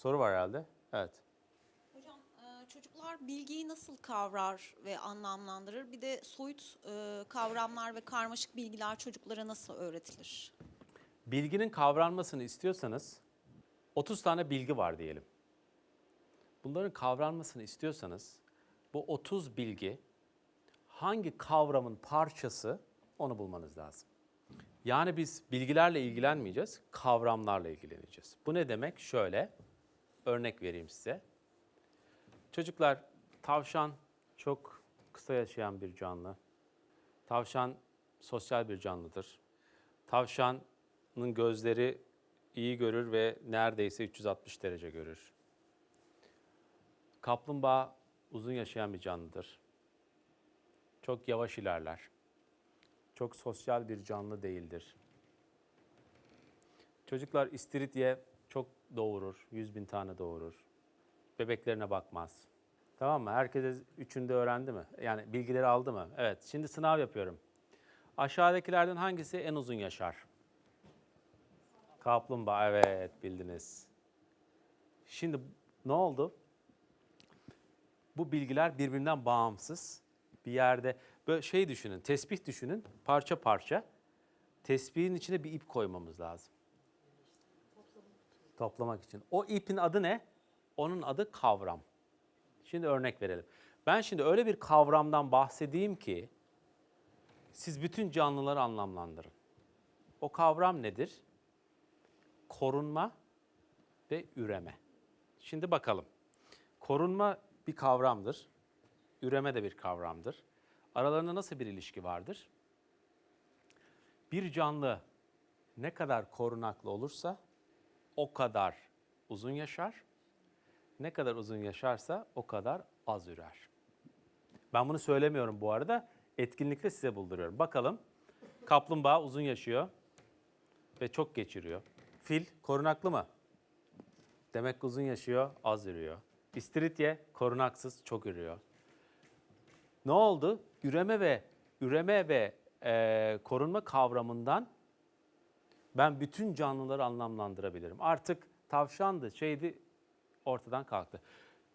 Soru var herhalde. Evet. Hocam e, çocuklar bilgiyi nasıl kavrar ve anlamlandırır? Bir de soyut e, kavramlar ve karmaşık bilgiler çocuklara nasıl öğretilir? Bilginin kavranmasını istiyorsanız 30 tane bilgi var diyelim. Bunların kavranmasını istiyorsanız bu 30 bilgi hangi kavramın parçası onu bulmanız lazım. Yani biz bilgilerle ilgilenmeyeceğiz, kavramlarla ilgileneceğiz. Bu ne demek? Şöyle, örnek vereyim size. Çocuklar, tavşan çok kısa yaşayan bir canlı. Tavşan sosyal bir canlıdır. Tavşanın gözleri iyi görür ve neredeyse 360 derece görür. Kaplumbağa uzun yaşayan bir canlıdır. Çok yavaş ilerler. Çok sosyal bir canlı değildir. Çocuklar istiridye doğurur. 100 bin tane doğurur. Bebeklerine bakmaz. Tamam mı? Herkes üçünde öğrendi mi? Yani bilgileri aldı mı? Evet. Şimdi sınav yapıyorum. Aşağıdakilerden hangisi en uzun yaşar? Kaplumbağa. Evet bildiniz. Şimdi ne oldu? Bu bilgiler birbirinden bağımsız. Bir yerde böyle şey düşünün, tesbih düşünün, parça parça. Tesbihin içine bir ip koymamız lazım. Toplamak için. O ipin adı ne? Onun adı kavram. Şimdi örnek verelim. Ben şimdi öyle bir kavramdan bahsedeyim ki siz bütün canlıları anlamlandırın. O kavram nedir? Korunma ve üreme. Şimdi bakalım. Korunma bir kavramdır. Üreme de bir kavramdır. Aralarında nasıl bir ilişki vardır? Bir canlı ne kadar korunaklı olursa o kadar uzun yaşar. Ne kadar uzun yaşarsa o kadar az ürer. Ben bunu söylemiyorum bu arada. Etkinlikte size bulduruyorum. Bakalım. Kaplumbağa uzun yaşıyor ve çok geçiriyor. Fil korunaklı mı? Demek ki uzun yaşıyor, az ürüyor. İstiridye korunaksız, çok ürüyor. Ne oldu? Üreme ve üreme ve e, korunma kavramından ben bütün canlıları anlamlandırabilirim. Artık tavşandı, şeydi ortadan kalktı.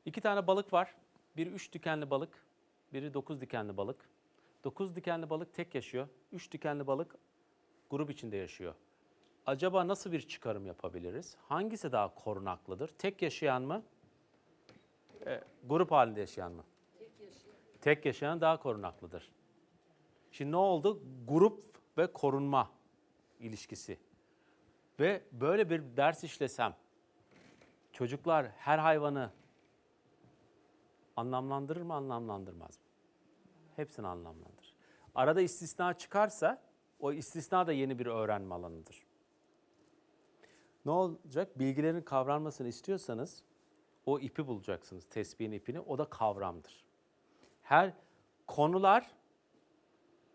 İki tane balık var. Biri üç dikenli balık, biri dokuz dikenli balık. Dokuz dikenli balık tek yaşıyor. Üç dikenli balık grup içinde yaşıyor. Acaba nasıl bir çıkarım yapabiliriz? Hangisi daha korunaklıdır? Tek yaşayan mı? E, grup halinde yaşayan mı? Tek yaşayan daha korunaklıdır. Şimdi ne oldu? Grup ve korunma ilişkisi. Ve böyle bir ders işlesem, çocuklar her hayvanı anlamlandırır mı, anlamlandırmaz mı? Hepsini anlamlandırır. Arada istisna çıkarsa, o istisna da yeni bir öğrenme alanıdır. Ne olacak? Bilgilerin kavranmasını istiyorsanız o ipi bulacaksınız, tesbihin ipini. O da kavramdır. Her konular,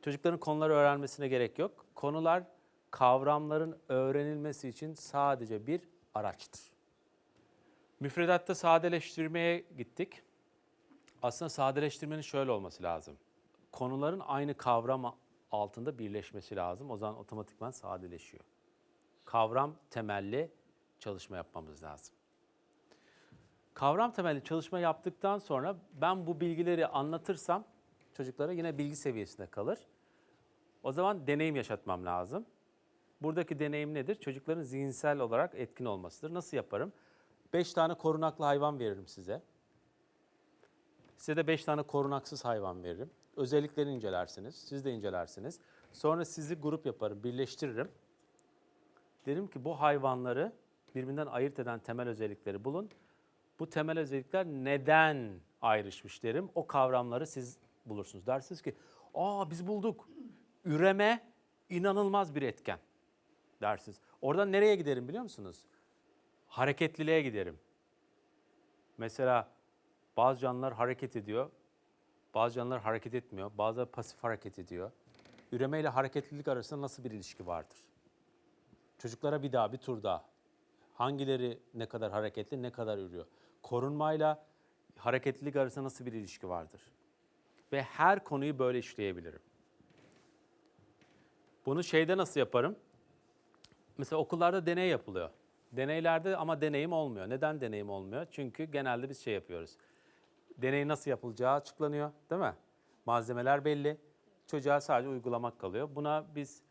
çocukların konuları öğrenmesine gerek yok. Konular kavramların öğrenilmesi için sadece bir araçtır. Müfredatta sadeleştirmeye gittik. Aslında sadeleştirmenin şöyle olması lazım. Konuların aynı kavram altında birleşmesi lazım. O zaman otomatikman sadeleşiyor. Kavram temelli çalışma yapmamız lazım. Kavram temelli çalışma yaptıktan sonra ben bu bilgileri anlatırsam çocuklara yine bilgi seviyesinde kalır. O zaman deneyim yaşatmam lazım. Buradaki deneyim nedir? Çocukların zihinsel olarak etkin olmasıdır. Nasıl yaparım? Beş tane korunaklı hayvan veririm size. Size de beş tane korunaksız hayvan veririm. Özelliklerini incelersiniz. Siz de incelersiniz. Sonra sizi grup yaparım, birleştiririm. Derim ki bu hayvanları birbirinden ayırt eden temel özellikleri bulun. Bu temel özellikler neden ayrışmış derim. O kavramları siz bulursunuz. Dersiniz ki, aa biz bulduk. Üreme inanılmaz bir etken dersiniz. Oradan nereye giderim biliyor musunuz? Hareketliliğe giderim. Mesela bazı canlılar hareket ediyor, bazı canlılar hareket etmiyor, bazıları pasif hareket ediyor. Üreme ile hareketlilik arasında nasıl bir ilişki vardır? Çocuklara bir daha, bir tur daha. Hangileri ne kadar hareketli, ne kadar ürüyor? Korunmayla hareketlilik arasında nasıl bir ilişki vardır? Ve her konuyu böyle işleyebilirim. Bunu şeyde nasıl yaparım? Mesela okullarda deney yapılıyor. Deneylerde ama deneyim olmuyor. Neden deneyim olmuyor? Çünkü genelde biz şey yapıyoruz. Deney nasıl yapılacağı açıklanıyor, değil mi? Malzemeler belli. Çocuğa sadece uygulamak kalıyor. Buna biz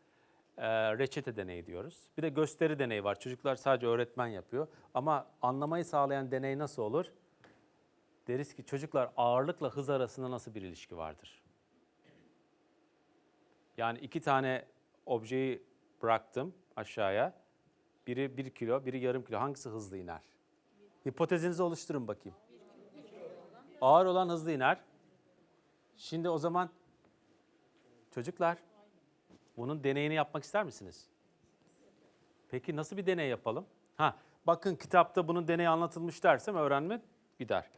e, reçete deneyi diyoruz. Bir de gösteri deneyi var. Çocuklar sadece öğretmen yapıyor. Ama anlamayı sağlayan deney nasıl olur? Deriz ki çocuklar ağırlıkla hız arasında nasıl bir ilişki vardır? Yani iki tane objeyi bıraktım aşağıya. Biri bir kilo, biri yarım kilo. Hangisi hızlı iner? Hipotezinizi oluşturun bakayım. Ağır olan hızlı iner. Şimdi o zaman çocuklar bunun deneyini yapmak ister misiniz? Peki nasıl bir deney yapalım? Ha, bakın kitapta bunun deneyi anlatılmış dersem öğrenme gider.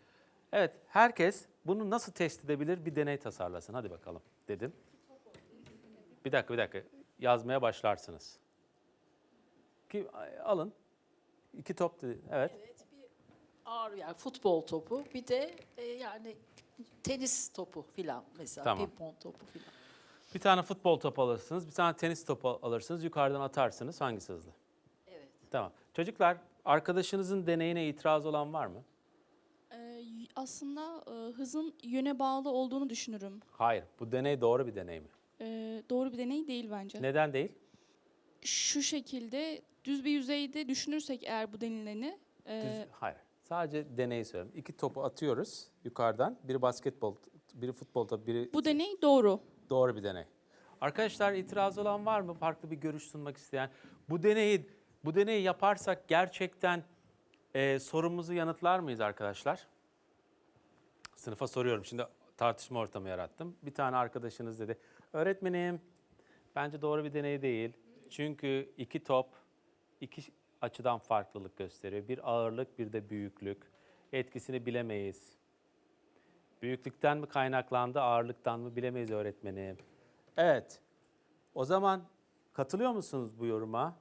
Evet, herkes bunu nasıl test edebilir bir deney tasarlasın. Hadi bakalım dedim. Bir dakika, bir dakika. Yazmaya başlarsınız. Ki alın. İki top dedi. Evet. Evet, bir ağır yani futbol topu, bir de e, yani tenis topu filan mesela, Tamam. pimpon topu filan. Bir tane futbol topu alırsınız, bir tane tenis topu alırsınız, yukarıdan atarsınız. Hangisi hızlı? Evet. Tamam. Çocuklar, arkadaşınızın deneyine itiraz olan var mı? Ee, y- aslında e, hızın yöne bağlı olduğunu düşünürüm. Hayır. Bu deney doğru bir deney mi? Ee, doğru bir deney değil bence. Neden değil? Şu şekilde düz bir yüzeyde düşünürsek eğer bu denileni e, Düz- hayır. Sadece deneyi söylüyorum. İki topu atıyoruz yukarıdan. Biri basketbol, biri futbol topu, biri bu deney doğru. Doğru bir deney. Arkadaşlar itiraz olan var mı? Farklı bir görüş sunmak isteyen. Bu deneyi bu deneyi yaparsak gerçekten e, sorumuzu yanıtlar mıyız arkadaşlar? Sınıfa soruyorum. Şimdi tartışma ortamı yarattım. Bir tane arkadaşınız dedi. Öğretmenim bence doğru bir deney değil. Çünkü iki top iki açıdan farklılık gösteriyor. Bir ağırlık bir de büyüklük. Etkisini bilemeyiz. Büyüklükten mi kaynaklandı, ağırlıktan mı bilemeyiz öğretmenim. Evet. O zaman katılıyor musunuz bu yoruma?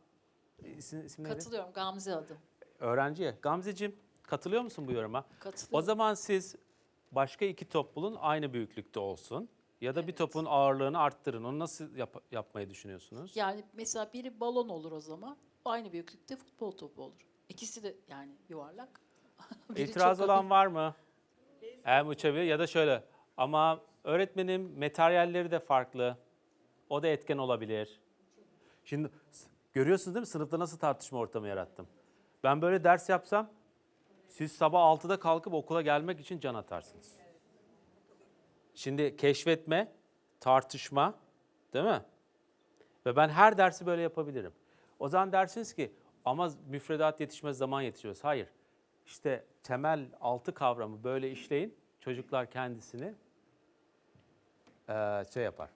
İsim, isim neydi? Katılıyorum Gamze adım. Öğrenciye. Gamzeciğim katılıyor musun bu yoruma? O Katılıyorum. zaman siz başka iki top bulun aynı büyüklükte olsun. Ya da bir Evet. topun ağırlığını arttırın. Onu nasıl yap- yapmayı düşünüyorsunuz? Yani mesela biri balon olur o zaman, aynı büyüklükte futbol topu olur. İkisi de yani yuvarlak. Biri İtiraz çok olan hafif. var mı? Hem uçabilir ya da şöyle. Ama öğretmenim materyalleri de farklı. O da etken olabilir. Şimdi s- görüyorsunuz değil mi sınıfta nasıl tartışma ortamı yarattım? Ben böyle ders yapsam siz sabah 6'da kalkıp okula gelmek için can atarsınız. Şimdi keşfetme, tartışma değil mi? Ve ben her dersi böyle yapabilirim. O zaman dersiniz ki ama müfredat yetişmez, zaman yetişmez. Hayır. İşte temel altı kavramı böyle işleyin. Çocuklar kendisini eee, şey yapar.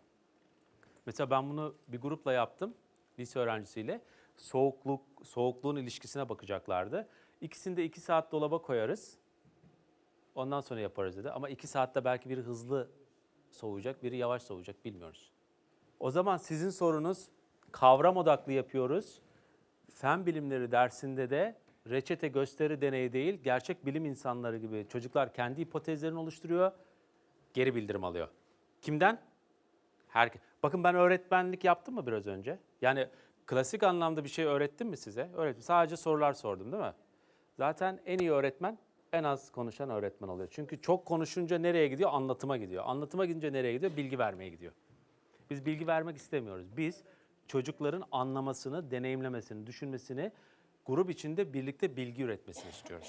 Mesela ben bunu bir grupla yaptım. Lise öğrencisiyle. Soğukluk, soğukluğun ilişkisine bakacaklardı. İkisini de iki saat dolaba koyarız. Ondan sonra yaparız dedi. Ama iki saatte belki biri hızlı soğuyacak, biri yavaş soğuyacak bilmiyoruz. O zaman sizin sorunuz kavram odaklı yapıyoruz. Fen bilimleri dersinde de reçete gösteri deneyi değil, gerçek bilim insanları gibi çocuklar kendi hipotezlerini oluşturuyor, geri bildirim alıyor. Kimden? Herke Bakın ben öğretmenlik yaptım mı biraz önce? Yani klasik anlamda bir şey öğrettim mi size? Öğrettim. Sadece sorular sordum değil mi? Zaten en iyi öğretmen en az konuşan öğretmen oluyor. Çünkü çok konuşunca nereye gidiyor? Anlatıma gidiyor. Anlatıma gidince nereye gidiyor? Bilgi vermeye gidiyor. Biz bilgi vermek istemiyoruz. Biz çocukların anlamasını, deneyimlemesini, düşünmesini, grup içinde birlikte bilgi üretmesini istiyoruz.